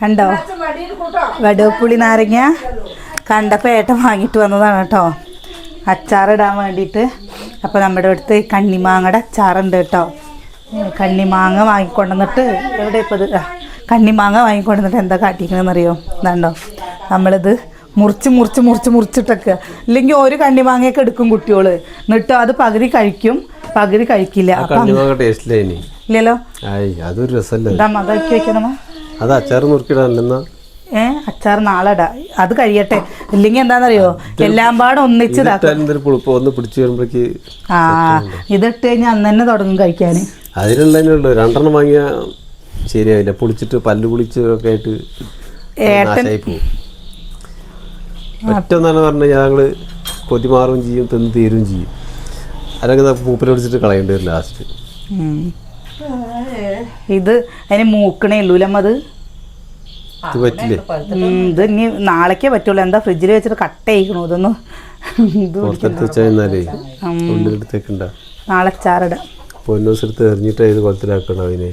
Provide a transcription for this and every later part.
കണ്ടോ? വടുവപ്പുളി നാരങ്ങ. കണ്ടപ്പോൾ ഏട്ടൻ വാങ്ങിയിട്ട് വന്നതാണ് കേട്ടോ. അച്ചാറിടാൻ വേണ്ടിയിട്ട്. അപ്പോൾ നമ്മുടെ അടുത്ത് കണ്ണിമാങ്ങയുടെ അച്ചാറുണ്ട് കേട്ടോ. കണ്ണിമാങ്ങ വാങ്ങിക്കൊണ്ടുവന്നിട്ട് എവിടെ ഇപ്പോൾ ഇത്? കണ്ണിമാങ്ങ വാങ്ങിക്കൊണ്ടുവന്നിട്ട് എന്താ കാട്ടിക്കണമെന്നറിയോ ഇതാണ്ടോ. നമ്മളിത് മുറിച്ച് മുറിച്ച് മുറിച്ച് മുറിച്ചിട്ടൊക്കെ. ഇല്ലെങ്കിൽ ഒരു കണ്ണിമാങ്ങയൊക്കെ എടുക്കും കുട്ടികൾ എന്നിട്ട് അത് പകുതി കഴിക്കും. പകുതി കഴിക്കില്ല. ഇല്ലല്ലോ? അതൊരു രസമല്ലേ? അത് അച്ചാർ നുറുക്കിടാനെന്നാ ഏ അച്ചാർ നാളെടാ. അത് കഴിയട്ടെ. ഇല്ലെങ്കിൽ എന്താണെന്നറിയോ? എല്ലാം പാടെ ഒന്നിച്ചതാക്കും ഒന്ന് പിടിച്ചു വരുമ്പോഴേക്ക് ആ ഇതിട്ട് കഴിഞ്ഞാൽ അന്ന് തന്നെ തുടങ്ങും കഴിക്കാൻ. അതിനുള്ളതന്നെ രണ്ടെണ്ണം വാങ്ങിയ ശരിയാവില്ല. പൊളിച്ചിട്ട് പല്ല് പൊളിച്ച് ഒക്കെ ആയിട്ട് ഏട്ടൻ നാശമായി പോകും ഒറ്റ എന്നാണ് പറഞ്ഞാൽ ഞങ്ങൾ കൊതി മാറുകയും ചെയ്യും തിന്ന് തീരുകയും ചെയ്യും. അല്ലെങ്കിൽ പൂപ്പിൽ പിടിച്ചിട്ട് കളയേണ്ടി വരും ലാസ്റ്റ്. ഇത് അതിന് മൂക്കണേ ഉള്ളൂലമ്മ അത്? ഇത് പറ്റില്ലേ? ഉം, ഇത് ഇനി നാളേക്കേ പറ്റുള്ളൂ. എന്താ ഫ്രിഡ്ജിൽ വെച്ചിട്ട് കട്ട് ചെയ്യണു ഇതൊന്നും പുറത്തെടുത്ത് ഉള്ളിലെടുത്തേക്കുണ്ട. നാളെ അച്ചാറിടാം പൊന്നൂസ് എടുത്ത് എറിഞ്ഞിട്ട് ഇത് കുളത്തിലാക്കണം അതിനെ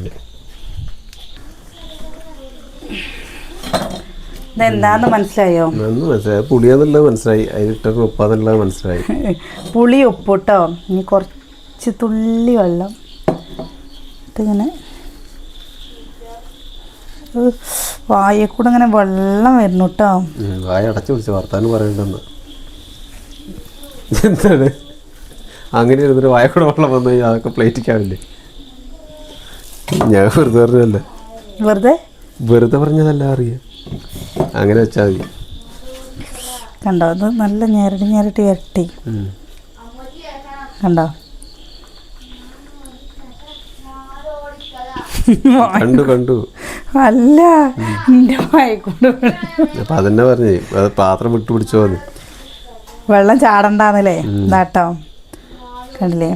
ഇതെന്താന്ന് മനസ്സിലായോ? നന്ന് മനസ്സിലായി? അത് പുളിയാന്നുള്ളത് മനസ്സിലായി. അതിലിട്ടൊക്കെ ഉപ്പാന്നുള്ളത് മനസ്സിലായി. പുളി ഉപ്പിട്ടോ? ഇനി കുറച്ച് തുള്ളി വെള്ളം. ഇതിങ്ങനെ. വായ കൂടെ ഇങ്ങനെ വെള്ളം വരുന്നു കേട്ടോ വായ അടച്ചു പിടിച്ച് വർത്താനം പറയണ്ടെന്ന്. എന്താണ്? അങ്ങനെ ഇരുന്നിട്ട് വായ കൂടെ വെള്ളം വന്നു കഴിഞ്ഞാൽ അതൊക്കെ പ്ലേറ്റിക്കാവില്ലേ? ഞാൻ വെറുതെ പറഞ്ഞതല്ലേ. വെറുതെ? വെറുതെ പറഞ്ഞതല്ല അറിയാം. അങ്ങനെ വെച്ചാൽ മതി. കണ്ടോ അത് നല്ല ഞെരടി ഞെരട്ടി വരട്ടി. കണ്ടോ? കണ്ടു കണ്ടു. അല്ല എന്റെ വായക്കൊണ്ട് അപ്പൊ അതന്നെ പറഞ്ഞു. അത് പാത്രം വിട്ടു പിടിച്ചോ എന്ന് വെള്ളം ചാടണ്ടാന്നല്ലേ? നാട്ടോ കണ്ടില്ലേ?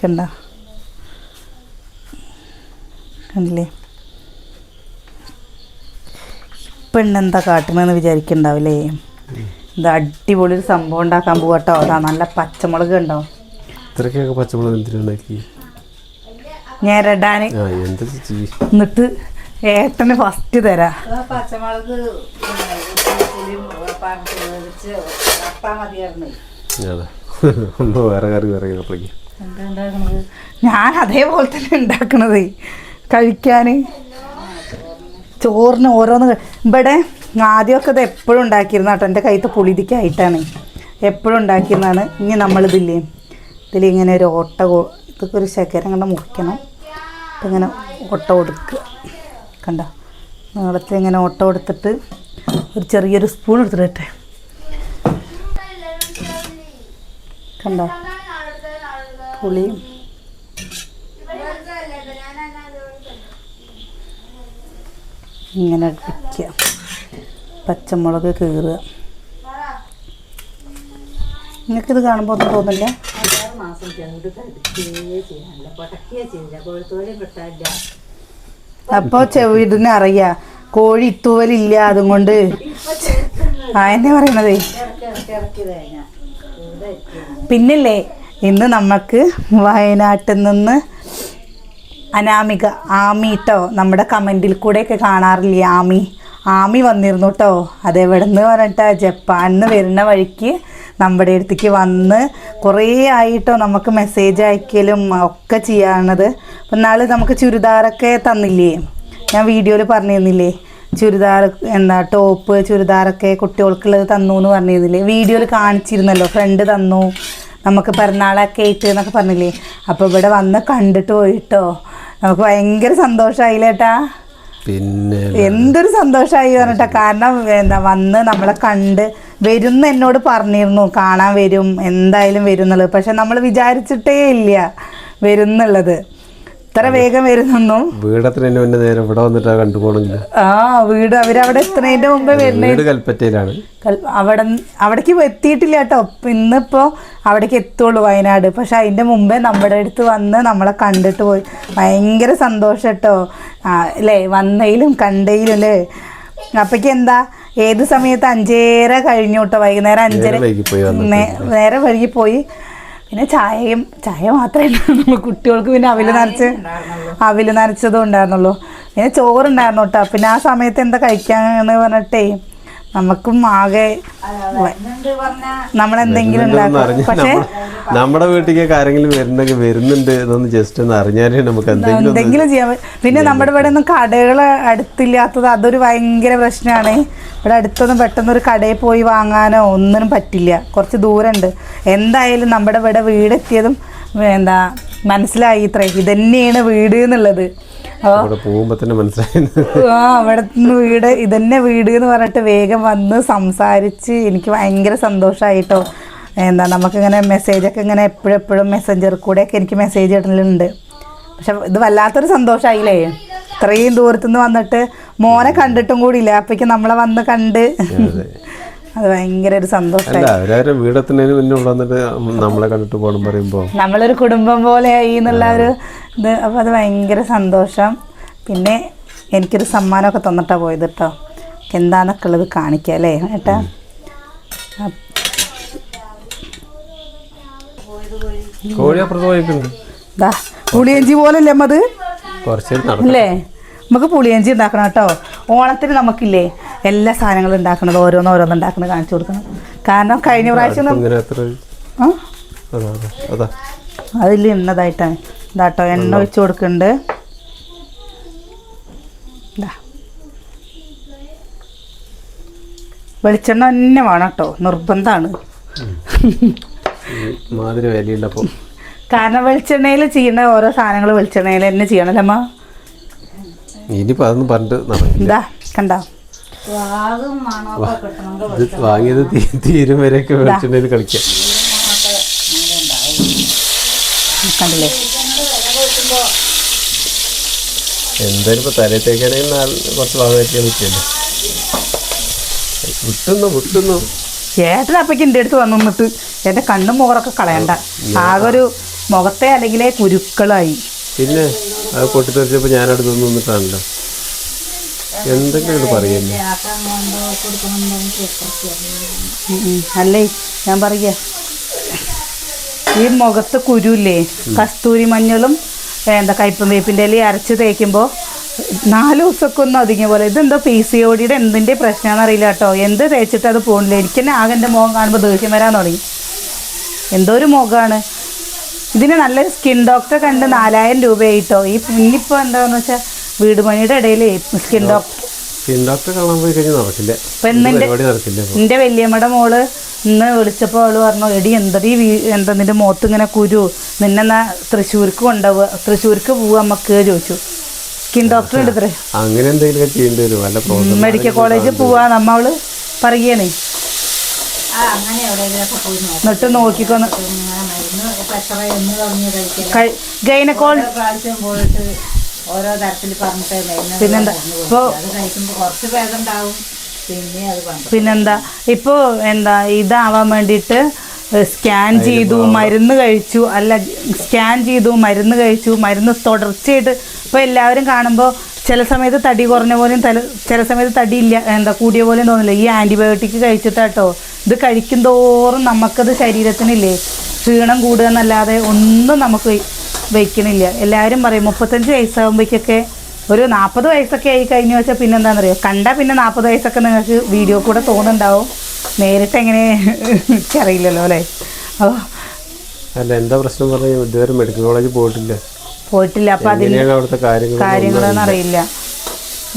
കണ്ട? കണ്ടില്ലേ? പെണ്ണെന്താ കാട്ടണമെന്ന് വിചാരിക്കണ്ടാവില്ലേ? ഇത് അടിപൊളി ഒരു സംഭവം ഉണ്ടാക്കാൻ പോകട്ടോ അതാ നല്ല പച്ചമുളക് ഉണ്ടോ ഇത്രയ്ക്കൊക്കെ പച്ചമുളക് എന്തിനുണ്ടാക്കി ഞെരടാൻ എന്നിട്ട് ഏട്ടന് ഫസ്റ്റ് തരാ. പച്ചമുളക് വേറെ കറി വേറെ ഞാൻ അതേപോലെ തന്നെ ഉണ്ടാക്കണത്. കഴിക്കാൻ ചോറിന് ഓരോന്ന് ഇവിടെ ആദ്യമൊക്കെ ഇത് എപ്പോഴും ഉണ്ടാക്കിയിരുന്ന കേട്ടോ. എന്റെ കയ്യത്ത് പുളിതിക്കായിട്ടാണ് എപ്പോഴും ഉണ്ടാക്കിയിരുന്നതാണ്. ഇനി നമ്മളിതില്ലേ ഇതിലിങ്ങനെ ഒരു ഓട്ട ഇതൊക്കെ ഒരു ശകരം കണ്ട് മുറിക്കണം. അപ്പം ഇങ്ങനെ ഓട്ട കൊടുക്കുക. കണ്ടോ. നീളത്തിൽ ഇങ്ങനെ ഓട്ടം എടുത്തിട്ട് ഒരു ചെറിയൊരു സ്പൂൺ എടുത്തിട്ടെ. കണ്ടോ. പുളിയും ഇങ്ങനെ വയ്ക്കുക പച്ചമുളക് കീറുക. നിങ്ങൾക്കിത് കാണുമ്പോൾ ഒന്നും തോന്നില്ല? മാസം കടിക്കുകയേ ചെയ്യാനില്ല പൊട്ടക്കുകയേ ചെയ്യില്ല കോഴിത്തോലും കിട്ടാനില്ല അപ്പോൾ ചെവിടിന് അറിയാ. കോഴി ഇത്തൂവലില്ല അതും കൊണ്ട് ആ എന്നെ പറയണതേ. പിന്നില്ലേ ഇന്ന് നമുക്ക് വയനാട്ടിൽ നിന്ന് അനാമിക ആമി കേട്ടോ നമ്മുടെ കമന്റിൽ കൂടെയൊക്കെ കാണാറില്ലേ ആമി? ആമി വന്നിരുന്നു കേട്ടോ അതെവിടെ നിന്ന് പറഞ്ഞിട്ടാ? ജപ്പാനിന്ന് വരുന്ന വഴിക്ക് നമ്മുടെ അടുത്തേക്ക് വന്ന് കുറേ ആയിട്ടോ നമുക്ക് മെസ്സേജ് അയക്കലും ഒക്കെ ചെയ്യാണത്. അപ്പം നാളെ നമുക്ക് ചുരിദാറൊക്കെ തന്നില്ലേ? ഞാൻ വീഡിയോയിൽ പറഞ്ഞിരുന്നില്ലേ? ചുരിദാർ എന്താ ടോപ്പ് ചുരിദാറൊക്കെ കുട്ടികൾക്കുള്ളത് തന്നു എന്ന് പറഞ്ഞിരുന്നില്ലേ? വീഡിയോയിൽ കാണിച്ചിരുന്നല്ലോ ഫ്രണ്ട് തന്നു നമുക്ക് പിറന്നാളൊക്കെ ആയിട്ട് എന്നൊക്കെ പറഞ്ഞില്ലേ? അപ്പോൾ ഇവിടെ വന്ന് കണ്ടിട്ട് പോയിട്ടോ. നമുക്ക് ഭയങ്കര സന്തോഷമായില്ലേട്ടാ പിന്നെ എന്തൊരു സന്തോഷമായി പറഞ്ഞിട്ടാ. കാരണം എന്താ വന്ന് നമ്മളെ കണ്ട് വരുന്ന എന്നോട് പറഞ്ഞിരുന്നു കാണാൻ വരും എന്തായാലും വരും എന്നുള്ളത്. പക്ഷെ നമ്മൾ വിചാരിച്ചിട്ടേ ഇല്ല വരുന്നുള്ളത്. ഇത്ര വേഗം വരുന്നൊന്നും. വീടത്തിന് തന്നെ മുന്നേ നേരെ ഇവിടെ വന്നിട്ടാ കണ്ടുപോകണമെങ്കിൽ ആ വീട് അവരവിടെ എത്തുന്നതിന്റെ മുമ്പേ വരുന്നത് വീട് കൽപ്പറ്റയിലാണ്. കൽ- അവിടെ അവിടേക്ക് എത്തിയിട്ടില്ല കേട്ടോ. ഇന്നിപ്പോ അവിടേക്ക് എത്തുള്ളൂ വയനാട്. പക്ഷെ അതിന്റെ മുമ്പേ നമ്മുടെ അടുത്ത് വന്ന് നമ്മളെ കണ്ടിട്ട് പോയി. ഭയങ്കര സന്തോഷം കേട്ടോ. അല്ലേ വന്നതിലും കണ്ടതിലും അല്ലേ അപ്പക്ക് എന്താ? ഏത് സമയത്ത് അഞ്ചേര കഴിഞ്ഞു കേട്ടോ വൈകുന്നേരം അഞ്ചര നേരെ വൈകി പോയി പിന്നെ ചായയും ചായ മാത്രമേ ഉണ്ടായിരുന്നുള്ളൂ. കുട്ടികൾക്ക് പിന്നെ അവിൽ നനച്ച് അവിൽ നനച്ചതും ഉണ്ടായിരുന്നുള്ളൂ. പിന്നെ ചോറുണ്ടായിരുന്നു കേട്ടോ പിന്നെ ആ സമയത്ത് എന്താ കഴിക്കാന്ന് പറഞ്ഞിട്ടേ നമുക്കും ആകെ നമ്മളെന്തെങ്കിലും പക്ഷേ നമ്മുടെ വീട്ടിലേക്ക് ആരെങ്കിലും വരുന്നെങ്കിൽ വരുന്നുണ്ട് എന്നൊന്ന് ജസ്റ്റ് ഒന്ന് അറിഞ്ഞാലേ നമുക്ക് എന്തെങ്കിലും ചെയ്യാൻ പിന്നെ നമ്മുടെ ഇവിടെ ഒന്നും കടകൾ അടുത്തില്ലാത്തത് അതൊരു ഭയങ്കര പ്രശ്നമാണ് ഇവിടെ അടുത്തൊന്നും പെട്ടെന്ന് ഒരു കടയിൽ പോയി വാങ്ങാനോ ഒന്നിനും പറ്റില്ല. കുറച്ച് ദൂരമുണ്ട്. എന്തായാലും നമ്മുടെ ഇവിടെ വീടെത്തിയതും എന്താ മനസ്സിലായി ഇത്രേ. ഇതന്നെയാണ് വീട് എന്നുള്ളത്. ആ. അവിടെ നിന്ന് വീട് ഇതന്നെ വീട് എന്ന് പറഞ്ഞിട്ട് വേഗം വന്ന് സംസാരിച്ച് എനിക്ക് ഭയങ്കര സന്തോഷമായിട്ടോ എന്താ നമുക്കിങ്ങനെ മെസ്സേജൊക്കെ ഇങ്ങനെ എപ്പോഴും എപ്പോഴും മെസ്സഞ്ചർ കൂടെയൊക്കെ എനിക്ക് മെസ്സേജ് ഇടലുണ്ട്. പക്ഷെ ഇത് വല്ലാത്തൊരു സന്തോഷമായില്ലേ ഇത്രയും ദൂരത്തുനിന്ന് വന്നിട്ട് മോനെ കണ്ടിട്ടും കൂടിയില്ല? അപ്പോഴേക്കും നമ്മളെ വന്ന് കണ്ട്. അതെ. അത് ഭയങ്കര ഒരു സന്തോഷമായി വീടത്തിന് മുന്നേ നമ്മളെ കണ്ടിട്ട് പോകണം പറയുമ്പോ. നമ്മളൊരു കുടുംബം പോലെ ആയി എന്നുള്ള ഒരു ഇത്. അപ്പോൾ അത് ഭയങ്കര സന്തോഷം. പിന്നെ എനിക്കൊരു സമ്മാനമൊക്കെ തന്നിട്ടാ പോയത് കേട്ടോ എന്താന്നൊക്കെ ഉള്ളത് കാണിക്കാം അല്ലേ ഏട്ടാ? കോഴി അപ്പുറത്ത് പോയിട്ടുണ്ട്. പുളിയഞ്ചി പോലല്ലേ അമ്മത് കുറച്ച് അല്ലേ? നമുക്ക് പുളിയഞ്ചി ഉണ്ടാക്കണം കേട്ടോ. ഓണത്തിന് നമുക്കില്ലേ എല്ലാ സാധനങ്ങളും ഉണ്ടാക്കണത് ഓരോന്ന് ഓരോന്ന് ഉണ്ടാക്കണത് കാണിച്ചു കൊടുക്കണം. കാരണം കഴിഞ്ഞ പ്രാവശ്യം അതിൽ ഇന്നതായിട്ടാണ്. ഇതാട്ടോ എണ്ണ ഒഴിച്ചു കൊടുക്കുന്നുണ്ട്. വെളിച്ചെണ്ണ തന്നെ വേണം കേട്ടോ നിർബന്ധമാണ് കാരണം വെളിച്ചെണ്ണയിൽ ചെയ്യുന്ന ഓരോ സാധനങ്ങൾ വെളിച്ചെണ്ണയിൽ തന്നെ ചെയ്യണല്ലേ അമ്മ? ഇനിയിപ്പോൾ അതൊന്നും പറഞ്ഞിട്ട് നടക്കില്ല. കണ്ടോ? ഇത് വാങ്ങിയത് തീരും വരെയൊക്കെ വെളിച്ചെണ്ണയിൽ കളിക്കാം. കണ്ടില്ലേ? എന്തായാലും ഇപ്പോൾ തലയിൽ തേക്കാണെങ്കിൽ കുറച്ച് ഭാഗം വെച്ചാൽ പറ്റിയല്ലോ വിട്ടുന്നു വിട്ടുന്നു. ചേട്ടൻ അപ്പയ്ക്ക് എന്റെ അടുത്ത് വന്നു നിന്നിട്ട് എന്റെ കണ്ണും മുഖറൊക്കെ കളയണ്ട. ആകെ ഒരു മുഖത്തെ അല്ലെങ്കിലേ കുരുക്കളായി. പിന്നെ? അത് പൊട്ടിത്തെറിച്ചപ്പോൾ ഞാനവിടെ നിന്ന് നിന്നിട്ടാണല്ലോ. എന്തെങ്കിലും ഉം. അല്ലേ? ഞാൻ പറയാ ഈ മുഖത്ത് കുരുല്ലേ? കസ്തൂരി മഞ്ഞളും എന്താ കയ്പും വേപ്പിന്റെ ഇല അരച്ച് തേക്കുമ്പോൾ നാല് ദിവസമൊക്കെ ഒന്ന് പോലെ. ഇതെന്തോ പി സി ഒടിയുടെ എന്തിന്റെ പ്രശ്നമാണെന്ന് അറിയില്ല കേട്ടോ. എന്ത് തേച്ചിട്ട് അത് പോണില്ല? എനിക്ക് തന്നെ ആകെ എന്റെ മുഖം കാണുമ്പോൾ ദേഷ്യം വരാൻ തുടങ്ങി. എന്തോ ഒരു മുഖമാണ് ഇതിന് നല്ലൊരു സ്കിൻ ഡോക്ടറെ കണ്ട് നാലായിരം രൂപയായിട്ടോ? ഈ ഇന്നിപ്പോൾ എന്താണെന്ന് വെച്ചാൽ വീട് പണിയുടെ ഇടയിൽ സ്കിൻ ഡോക്ടർ സ്കിൻ ഡോക്ടറെ കാണാൻ പോയി കഴിഞ്ഞാൽ നടക്കില്ല. എന്റെ വല്യമ്മയുടെ മോൾ ഇന്ന് വിളിച്ചപ്പോൾ അവൾ പറഞ്ഞു എടി എന്തടി ഈ എന്താ നിന്റെ മുഖത്ത് ഇങ്ങനെ കുരു? നിന്നെന്നാ തൃശ്ശൂർക്ക് കൊണ്ടുപോവുക തൃശ്ശൂർക്ക് പോവുക നമുക്ക് ചോദിച്ചു. സ്കിൻ ഡോക്ടർ എടുത്തേ അങ്ങനെ എന്തെങ്കിലും മെഡിക്കൽ കോളേജിൽ പോവാ നമ്മൾ അവൾ പറയണേ ആ അങ്ങനെ എവിടെയെങ്കിലുമൊക്കെ പോയി നോക്കും എന്നിട്ട് നോക്കിക്കൊന്ന്. ഇപ്പം ഗൈനക്കോൾ പോയിട്ട് ഓരോ തരത്തിൽ പറഞ്ഞിട്ട് പിന്നെന്താ ഇപ്പോൾ അത് കഴിക്കുമ്പോൾ കുറച്ച് ഭേദമുണ്ടാവും. പിന്നെ അത് പിന്നെന്താ ഇപ്പോൾ എന്താ? ഇതാവാൻ വേണ്ടിയിട്ട് സ്കാൻ ചെയ്തു മരുന്ന് കഴിച്ചു. അല്ല സ്കാൻ ചെയ്തു മരുന്ന് കഴിച്ചു. മരുന്ന് തുടർച്ചയായിട്ട് ഇപ്പോൾ എല്ലാവരും കാണുമ്പോൾ ചില സമയത്ത് തടി കുറഞ്ഞ പോലെയും തല ചില സമയത്ത് തടി ഇല്ല എന്താ കൂടിയ പോലെയും തോന്നില്ല. ഈ ആന്റിബയോട്ടിക് കഴിച്ചിട്ടാട്ടോ. ഇത് കഴിക്കും തോറും നമുക്കത് ശരീരത്തിനില്ലേ ക്ഷീണം കൂടുക എന്നല്ലാതെ ഒന്നും നമുക്ക് വയ്ക്കണില്ല എല്ലാവരും പറയും മുപ്പത്തഞ്ച് വയസ്സാകുമ്പോഴേക്കൊക്കെ ഒരു നാൽപ്പത് വയസ്സൊക്കെ ആയി കഴിഞ്ഞു വെച്ചാൽ പിന്നെ എന്താണെന്നറിയോ കണ്ടാൽ പിന്നെ നാൽപ്പത് വയസ്സൊക്കെ നിങ്ങൾക്ക് വീഡിയോ കൂടെ തോന്നുന്നുണ്ടാവും. നേരിട്ട് എങ്ങനെ എനിക്കറിയില്ലല്ലോ അല്ലേ? അപ്പോൾ അല്ല എന്താ പ്രശ്നം പറഞ്ഞു ഇതുവരെ മെഡിക്കൽ കോളേജിൽ പോയിട്ടില്ല. പോയിട്ടില്ല. അപ്പൊ അതിൽ കാര്യങ്ങളൊന്നും അറിയില്ല.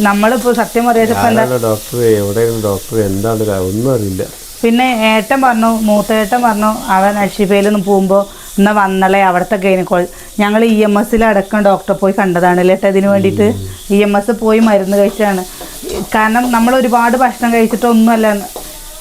നമ്മളിപ്പോ സത്യം ആരാണ് ഡോക്ടർ എവിടെയാണ് ഡോക്ടർ എന്താണ് ഒന്നും അറിയില്ല. പിന്നെ ഏട്ടൻ പറഞ്ഞു മൂത്തേട്ടൻ പറഞ്ഞു അവൻ അഷിഫയിലൊന്നും പോകുമ്പോൾ ഇന്ന് വന്നളെ അവിടുത്തെ ഗൈനക്കോൾ ഞങ്ങൾ ഇ എം എസിൽ അടക്കം ഡോക്ടറെ പോയി കണ്ടതാണ് ലേട്ട് ഇതിന് വേണ്ടിയിട്ട്? ഇ എം എസ് പോയി മരുന്ന് കഴിച്ചാണ് കാരണം നമ്മൾ ഒരുപാട് ഭക്ഷണം കഴിച്ചിട്ടൊന്നുമല്ല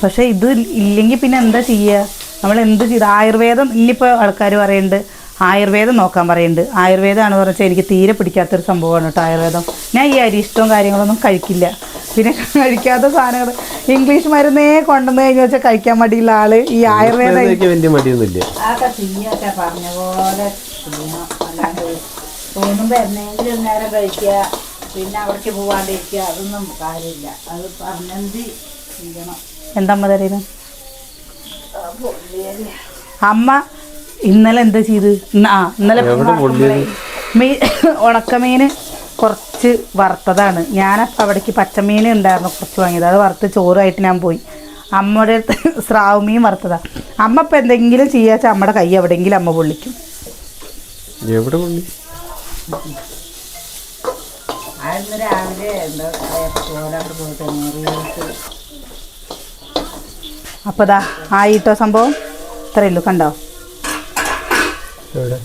പക്ഷെ ഇത് ഇല്ലെങ്കിൽ പിന്നെ എന്താ ചെയ്യുക നമ്മൾ എന്ത് ചെയ്ത്? ആയുർവേദം ഇനിയിപ്പോൾ ആൾക്കാർ പറയുന്നുണ്ട്. ആയുർവേദം നോക്കാൻ പറയുന്നുണ്ട്. ആയുർവേദമാണ് പറഞ്ഞാൽ എനിക്ക് തീരെ പിടിക്കാത്തൊരു സംഭവമാണ് കേട്ടോ ആയുർവേദം. ഞാൻ ഈ അരിഷ്ടവും കാര്യങ്ങളൊന്നും കഴിക്കില്ല. പിന്നെ കഴിക്കാത്ത സാധനങ്ങൾ ഇംഗ്ലീഷ് മരുന്നേ കൊണ്ടുവന്ന് കഴിഞ്ഞ് വെച്ചാൽ കഴിക്കാൻ മടിയുള്ള ആൾ ഈ ആയുർവേദം പറഞ്ഞ പോലെ ചെയ്യണം അല്ലാണ്ട് തോന്നുമ്പോൾ എന്നെങ്കിലും ഒരു നേരം കഴിക്കുക. പിന്നെ അവിടേക്ക് പോവാണ്ടിരിക്കുക. അതൊന്നും കാര്യമില്ല. അത് പറഞ്ഞെന്ത് ചെയ്യണം. എന്താ അമ്മ ഇന്നലെ എന്താ ചെയ്ത്? ആ ഇന്നലെ എവിടെ പൊള്ളിയത്? മീ ഉണക്കമീന് കുറച്ച് വറുത്തതാണ്. ഞാനപ്പോൾ അവിടേക്ക് പച്ചമീൻ ഉണ്ടായിരുന്നു കുറച്ച് വാങ്ങിയത്. അത് വറുത്ത് ചോറായിട്ട് ഞാൻ പോയി. അമ്മയുടെ അടുത്ത് സ്രാവ് മീൻ വറുത്തതാ. അമ്മ ഇപ്പം എന്തെങ്കിലും ചെയ്യാച്ചാൽ അമ്മയുടെ കൈ എവിടെയെങ്കിലും അമ്മ പൊള്ളിക്കും. എവിടെ രാവിലെ എന്താ അപ്പോൾ ദാ ആയിട്ടോ സംഭവം? ഇത്രയേ ഉള്ളൂ കണ്ടോ? എവിടെ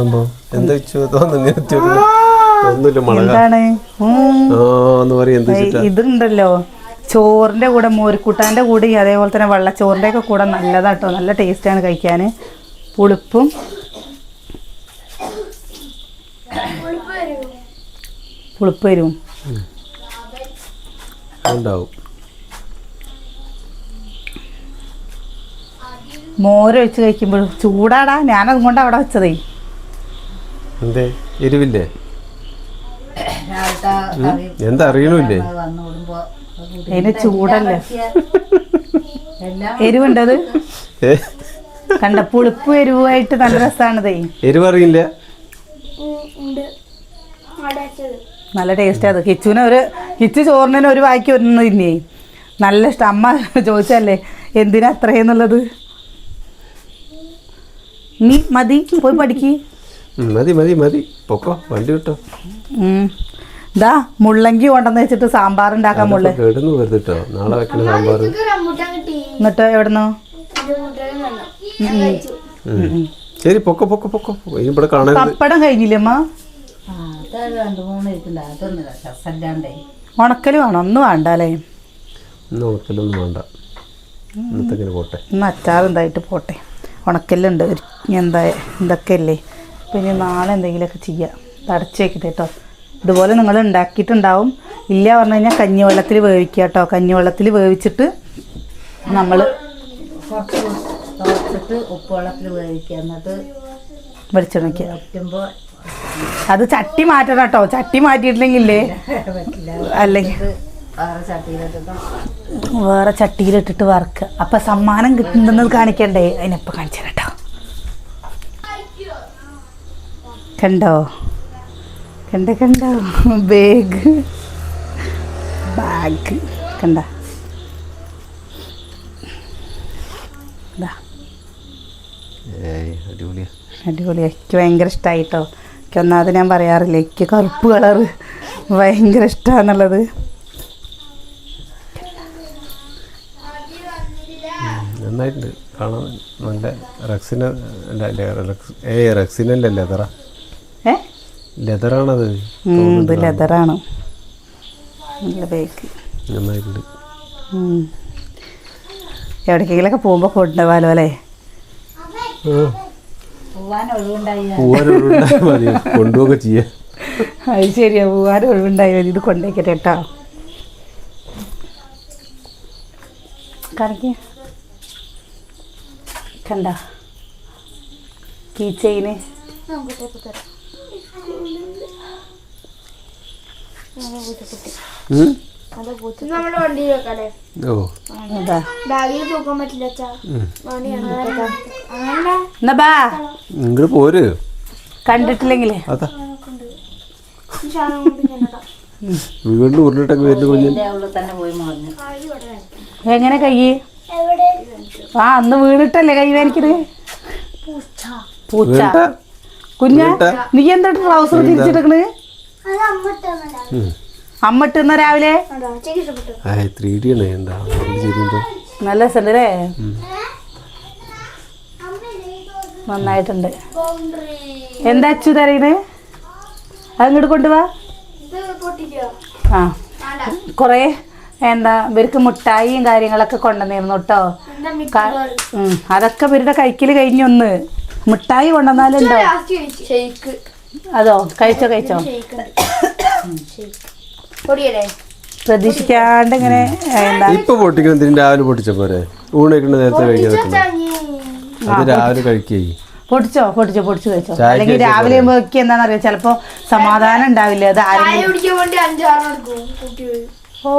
സംഭവം. എന്താ തോന്നുന്നു ഇതുണ്ടല്ലോ. ചോറിന്റെ കൂടെ മോരിക്കൂട്ടാന്റെ കൂടെ അതേപോലെ തന്നെ വെള്ളച്ചോറിന്റെ ഒക്കെ കൂടെ നല്ലതാട്ടോ. നല്ല ടേസ്റ്റാണ് കഴിക്കാൻ പുളിപ്പും. പുളിപ്പ് വരും. ഉണ്ടാവും. മോര് ഒഴിച്ച് കഴിക്കുമ്പോഴും ചൂടാടാ ഞാനത് കൊണ്ട് അവിടെ വെച്ചതേ. എന്തേ? എരിവില്ലേ? എന്താ അറിയണില്ലേ അതിന് ചൂടല്ലേ? എരിവുണ്ടത്? കണ്ട പുളിപ്പ് എരിവുമായിട്ട് നല്ല രസമാണതേ എരിവ് അറിയില്ല നല്ല ടേസ്റ്റ് അത്. കിച്ചുവിന് ഒരു കിച്ചു ചോറിന് ഒരു വായിക്ക് ഒന്ന് തിന്നേ നല്ല ഇഷ്ടം. അമ്മ ചോദിച്ചല്ലേ എന്തിനാ അത്രയെന്നുള്ളത്? നീ മതി പോയി പഠിക്ക്. മതി മതി മതി. പൊക്കോ വണ്ടി വിട്ടോ. ദാ മുള്ളങ്കി കൊണ്ടെന്ന് വെച്ചിട്ട് സാമ്പാർ ഉണ്ടാക്കാൻ മുള്ള. കേടുന്നു വെറുതെട്ടോ. നാളെ വെക്കണ സാമ്പാർ എന്നിട്ട് എവിടുന്നോ. ശരി പൊക്കോ പൊക്കോ പൊക്കോ. ഇവിടെ കാണാൻ പപ്പടം കഴിഞ്ഞില്ലേ അമ്മ? ഉണക്കൽ വേണം? ഒന്നും വേണ്ട അല്ലേ ഉണക്കലൊന്നും വേണ്ട. ഇന്നത്തെ പോട്ടെ. ഇന്ന് അച്ചാർ എന്തായിട്ട് പോട്ടെ. ഉണക്കലുണ്ട്. ഒരു എന്താ എന്തൊക്കെ അല്ലേ പിന്നെ നാളെ എന്തെങ്കിലുമൊക്കെ ചെയ്യാം. അടച്ച് വെക്കട്ടെ കേട്ടോ. ഇതുപോലെ നിങ്ങൾ ഉണ്ടാക്കിയിട്ടുണ്ടാവും. ഇല്ല പറഞ്ഞു കഴിഞ്ഞാൽ കഞ്ഞിവെള്ളത്തിൽ വേവിക്കുക കേട്ടോ. കഞ്ഞിവെള്ളത്തിൽ വേവിച്ചിട്ട് നമ്മൾ കുറച്ച് തുറച്ചിട്ട് ഉപ്പ് വെള്ളത്തിൽ വേവിക്കുക. എന്നിട്ട് വെളിച്ചെണ്ണയ്ക്ക്. വറ്റുമ്പോൾ അത് ചട്ടി മാറ്റണം കേട്ടോ. ചട്ടി മാറ്റിയിട്ടില്ലെങ്കിലേ? പറ്റില്ല. അല്ലെങ്കിൽ വേറെ ചട്ടിയിലിട്ടിട്ട്. വറുക്കുക. അപ്പം സമ്മാനം കിട്ടുന്നത് കാണിക്കണ്ടേ? അതിനെപ്പോ കാണിച്ചു കേട്ടോ കണ്ടോ? കണ്ട കണ്ടോ? ബാഗ് ബാഗ് കണ്ട? അടിപൊളി എനിക്ക് ഭയങ്കര ഇഷ്ടമായിട്ടോ എനിക്ക് ഒന്നാമത് ഞാൻ പറയാറില്ല എനിക്ക് കറുപ്പ് കളറ് ഭയങ്കര ഇഷ്ടമാണെന്നുള്ളത് നന്നായിട്ടുണ്ട്. കാണാൻ നല്ല റെക്സിന ഏ റെക്സിനല്ല ലെതറ? ഏ? ലെതറാണത്. ഇത് ലെതറാണ്. നല്ല ബാഗ് നന്നായിട്ടുണ്ട്. എവിടേക്കെങ്കിലൊക്കെ പോകുമ്പോൾ കൊണ്ടുപോകാലോ അല്ലേ? കൊണ്ടുപോകുക ചെയ്യാം. അത് ശരിയാ. പോവാനും ഒഴിവുണ്ടായി മതി. ഇത് കൊണ്ടേക്കട്ടെ കേട്ടോ. കറക്കി കണ്ട. കീ ചെയിന് പോര്. കണ്ടിട്ടില്ലെങ്കിലേ. വീണ്ടും ഉരുളിട്ടൊക്കെ വരുന്ന എങ്ങനെ കൈ എവിടെ ആ അന്ന് വീണിട്ടല്ലേ കൈ വേനിക്കത് പൂച്ച. പൂച്ച. വീണ്ട കുഞ്ഞ നീ എന്താ ട്രൗസർ തിരിച്ചിട്ടേക്കണ്? അമ്മ ഇട്ടുന്ന രാവിലെ? നല്ല രസമുണ്ടല്ലേ നന്നായിട്ടുണ്ട്. ബൗണ്ടറി. എന്താ അച്ചു തരയുന്നത് അതങ്ങോട്ട് കൊണ്ടുപോവാ ഇത് പൊട്ടിക്കോ? ആ. കുറേ എന്താ ഇവർക്ക് മുട്ടായിയും കാര്യങ്ങളൊക്കെ കൊണ്ടുവന്നിരുന്നു കേട്ടോ അതൊക്കെ ഇവരുടെ കഴിക്കൽ കഴിഞ്ഞൊന്ന് മുട്ടായി കൊണ്ടുവന്നാലുണ്ടോ അതോ കഴിച്ചോ കഴിച്ചോ? പ്രതീക്ഷിക്കാണ്ട് ഇങ്ങനെ എന്താ? ഇപ്പൊ പൊട്ടിക്കണം എന്തിനും രാവിലെ പൊട്ടിച്ച പോരെ? ഊണൊക്കെ നേരത്തെ കഴിക്കാൻ രാവിലെ കഴിക്കേ. പൊടിച്ചോ പൊടിച്ചോ പൊടിച്ചു കഴിച്ചോ. അല്ലെങ്കിൽ രാവിലെ എന്താണെന്നറിയാം? ചിലപ്പോ സമാധാനം ഉണ്ടാവില്ല. അത് ആരെങ്കിലും ഓ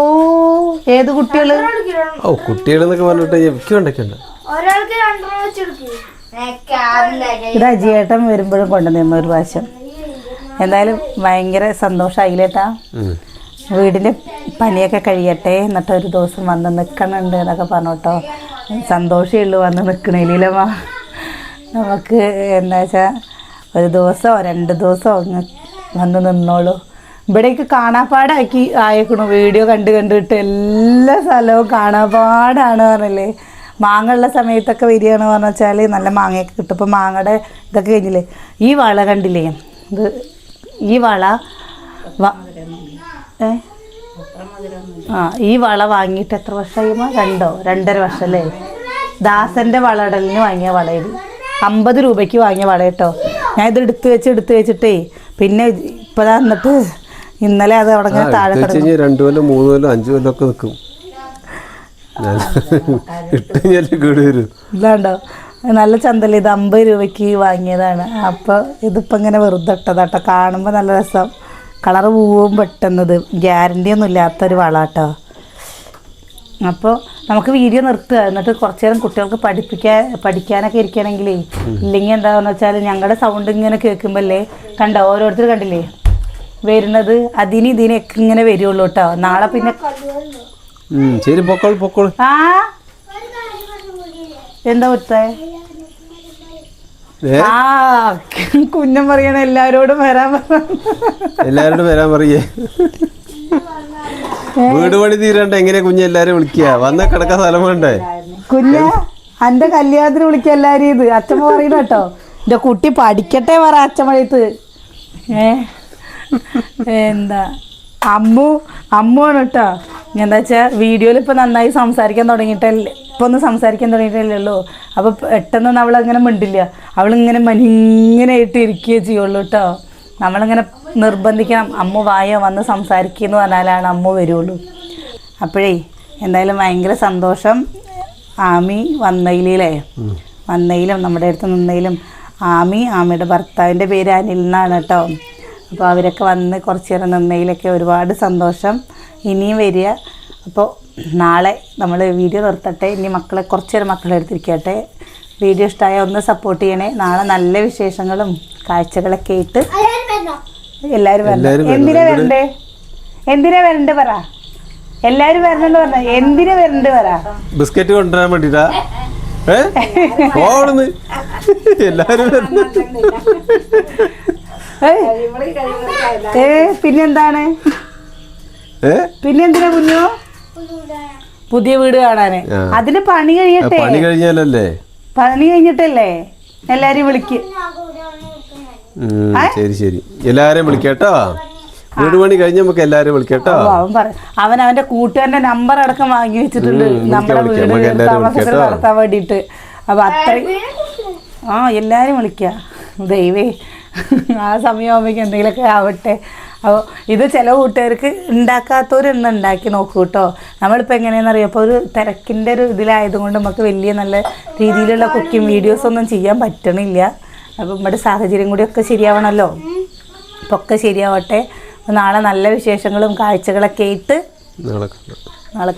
ഏത് കുട്ടികൾ? ഓ ഓ കുട്ടികളെന്നൊക്കെ പറഞ്ഞിട്ട് എനിക്ക് വേണ്ടക്കണ്ട ഒരാൾക്ക് രണ്ടെണ്ണം വെച്ചെടുക്കും. ഇത് അജിയേട്ടൻ വരുമ്പോഴും കൊണ്ടുവന്നിരുന്നു ഒരു പ്രാവശ്യം. എന്തായാലും ഭയങ്കര സന്തോഷമായില്ലേട്ടാ ഉം. വീടിന്റെ പണിയൊക്കെ കഴിയട്ടെ എന്നിട്ട് ഒരു ദിവസം വന്ന് നിൽക്കണുണ്ട് എന്നൊക്കെ പറഞ്ഞോട്ടോ. സന്തോഷമേ ഉള്ളൂ വന്ന് നിൽക്കണില്ലമ്മ നമുക്ക് എന്താ വെച്ചാൽ ഒരു ദിവസമോ രണ്ട് ദിവസമോ വന്ന് നിന്നോളൂ. ഇവിടേക്ക് കാണാപ്പാടാക്കി ആയേക്കണു. വീഡിയോ കണ്ട് കണ്ടിട്ട് എല്ലാ സ്ഥലവും കാണാപ്പാടാണ് പറഞ്ഞില്ലേ. മാങ്ങ ഉള്ള സമയത്തൊക്കെ വരികയാണ് പറഞ്ഞു വെച്ചാൽ നല്ല മാങ്ങയൊക്കെ കിട്ടും. ഇപ്പോൾ മാങ്ങയുടെ ഇതൊക്കെ കഴിഞ്ഞില്ലേ. ഈ വള കണ്ടില്ലേ? ഇത് ഈ വള ഏ? ആ ഈ വള വാങ്ങിയിട്ട് എത്ര വർഷമായിമ്മ രണ്ടോ? രണ്ടര വർഷം അല്ലേ? ദാസന്റെ വളടലിന് വാങ്ങിയ വളയിൽ അമ്പത് രൂപയ്ക്ക് വാങ്ങിയ വള കേട്ടോ. ഞാൻ ഇത് എടുത്ത് വെച്ച് എടുത്ത് വെച്ചിട്ടേ പിന്നെ ഇപ്പതാ എന്നിട്ട് ഇന്നലെ അത് അവിടെ ഇങ്ങനെ താഴെ കിടന്നു. രണ്ടു കൊല്ലം മൂന്ന് കൊല്ലം അഞ്ചു കൊല്ലം ഒക്കെ നിൽക്കും ഇട്ട് കേട് വരും. ഇല്ലാണ്ടോ നല്ല ചന്തല ഇത് അമ്പത് രൂപയ്ക്ക് വാങ്ങിയതാണ്. അപ്പോൾ ഇതിപ്പോൾ ഇങ്ങനെ വെറുതെ ഇട്ടതാട്ടോ. കാണുമ്പോൾ നല്ല രസം. കളർ പോവും പെട്ടെന്നത് ഗ്യാരണ്ടി ഒന്നും ഇല്ലാത്തൊരു വളാട്ടോ. അപ്പോൾ നമുക്ക് വീഡിയോ നിർത്തുക. എന്നിട്ട് കുറച്ച് നേരം കുട്ടികൾക്ക് പഠിപ്പിക്കാൻ പഠിക്കാനൊക്കെ ഇരിക്കുകയാണെങ്കിലേ ഇല്ലെങ്കിൽ എന്താണെന്ന് വെച്ചാൽ ഞങ്ങളുടെ സൗണ്ട് ഇങ്ങനെ കേൾക്കുമ്പോഴല്ലേ കണ്ടോ? ഓരോരുത്തർ കണ്ടില്ലേ? വരുന്നത്. അതിന് ഇതിനൊക്കെ ഇങ്ങനെ വരുള്ളൂ കേട്ടോ നാളെ പിന്നെ ശരി പൊക്കോൾ പൊക്കോൾ ആ? എന്താ കൊടുത്തേ? ആ കുഞ്ഞം പറയണ എല്ലാരോടും വരാൻ പറഞ്ഞു. എല്ലാരോടും വരാൻ പറയേ. വീട് പണി തീരണ്ട എങ്ങനെ കുഞ്ഞ് എല്ലാരും വിളിക്കുക വന്ന കിടക്കാൻ സ്ഥലം വേണ്ടേ? കുഞ്ഞ എന്റെ കല്യാണത്തിന് വിളിക്കുക എല്ലാരും ഇത്. അച്ഛമ്മ പറയണ കേട്ടോ. എന്റെ കുട്ടി പഠിക്കട്ടെ പറ അച്ഛമ്മഴത്ത് ഏ? എന്താ? അമ്മു അമ്മു ആണ് കേട്ടോ എന്താ വെച്ചാൽ വീഡിയോയിൽ ഇപ്പം നന്നായി സംസാരിക്കാൻ തുടങ്ങിയിട്ടല്ലേ? ഇപ്പം ഒന്ന് സംസാരിക്കാൻ തുടങ്ങിയിട്ടല്ലേ അപ്പോൾ പെട്ടെന്നൊന്നും പെട്ടെന്ന് അവൾ അങ്ങനെ മിണ്ടില്ല. അവളിങ്ങനെ മനിങ്ങനായിട്ട് ഇരിക്കുകയേ ചെയ്യുള്ളൂ കേട്ടോ നമ്മളിങ്ങനെ നിർബന്ധിക്കണം. അമ്മ വായോ വന്ന് സംസാരിക്കുന്നു പറഞ്ഞാലാണ് അമ്മ വരുള്ളൂ. അപ്പോഴേ എന്തായാലും ഭയങ്കര സന്തോഷം. ആമി വന്നയിലേ വന്നയിലും നമ്മുടെ അടുത്ത് നിന്നയിലും ആമി ആമിയുടെ ഭർത്താവിന്റെ പേര് അനിൽ എന്നാണ് കേട്ടോ അപ്പോൾ അവരൊക്കെ വന്ന് കുറച്ച് നേരം നിന്നതിലൊക്കെ ഒരുപാട് സന്തോഷം. ഇനിയും വരിക. അപ്പോൾ നാളെ നമ്മൾ വീഡിയോ നിർത്തട്ടെ. ഇനി മക്കളെ കുറച്ച് നേരം മക്കളെ എടുത്തിരിക്കട്ടെ. വീഡിയോ ഇഷ്ടമായ ഒന്ന് സപ്പോർട്ട് ചെയ്യണേ. നാളെ നല്ല വിശേഷങ്ങളും കാഴ്ചകളൊക്കെ ആയിട്ട് എല്ലാവരും വരണം എന്തിനാ വരണ്ടേ? എന്തിനാ വരണ്ടേ പറ? എല്ലാരും വരണെന്ന് പറഞ്ഞ? എന്തിനാ വരണ്ട് പറ? ബിസ്ക്കറ്റ് കൊണ്ടുവരാൻ വേണ്ടിട്ടാ. ഏ? എല്ലാരും ഏ? പിന്നെന്താണ്? പിന്നെന്തിനാ കുഞ്ഞു? പുതിയ വീട് കാണാന്. അതിന് പണി കഴിയട്ടെ പണി കഴിഞ്ഞാലല്ലേ? പണി കഴിഞ്ഞിട്ടല്ലേ? എല്ലാരും വിളിക്ക്. ശരി ശരി. എല്ലാരെയും വിളിക്കട്ടോ? വീട് പണി കഴിഞ്ഞ നമുക്ക് എല്ലാരും വിളിക്കട്ടോ? അവൻ പറ അവൻ അവന്റെ കൂട്ടുകാരന്റെ നമ്പർ അടക്കം വാങ്ങി വെച്ചിട്ടുണ്ട്. നമ്മുടെ വീട് താമസത്തിൽ നടത്താൻ വേണ്ടിയിട്ട്. അപ്പൊ അത്രയും ആ എല്ലാരും വിളിക്ക. ദൈവേ ആ സമയമാകുമ്പോഴേക്കും എന്തെങ്കിലുമൊക്കെ ആവട്ടെ. അപ്പോൾ ഇത് ചില കൂട്ടുകാർക്ക് ഉണ്ടാക്കാത്തവരൊന്നും ഉണ്ടാക്കി നോക്കൂ കേട്ടോ നമ്മളിപ്പോൾ എങ്ങനെയാണെന്ന് അറിയാം അപ്പോൾ ഒരു തിരക്കിന്റെ ഒരു ഇതിലായതുകൊണ്ട് നമുക്ക് വലിയ നല്ല രീതിയിലുള്ള കുക്കിംഗ് വീഡിയോസ് ഒന്നും ചെയ്യാൻ പറ്റണില്ല. അപ്പോൾ നമ്മുടെ സാഹചര്യം കൂടിയൊക്കെ ശരിയാവണമല്ലോ അപ്പോൾ ഒക്കെ ശരിയാവട്ടെ. നാളെ നല്ല വിശേഷങ്ങളും കാഴ്ചകളൊക്കെ ആയിട്ട് നാളെ നാളെ.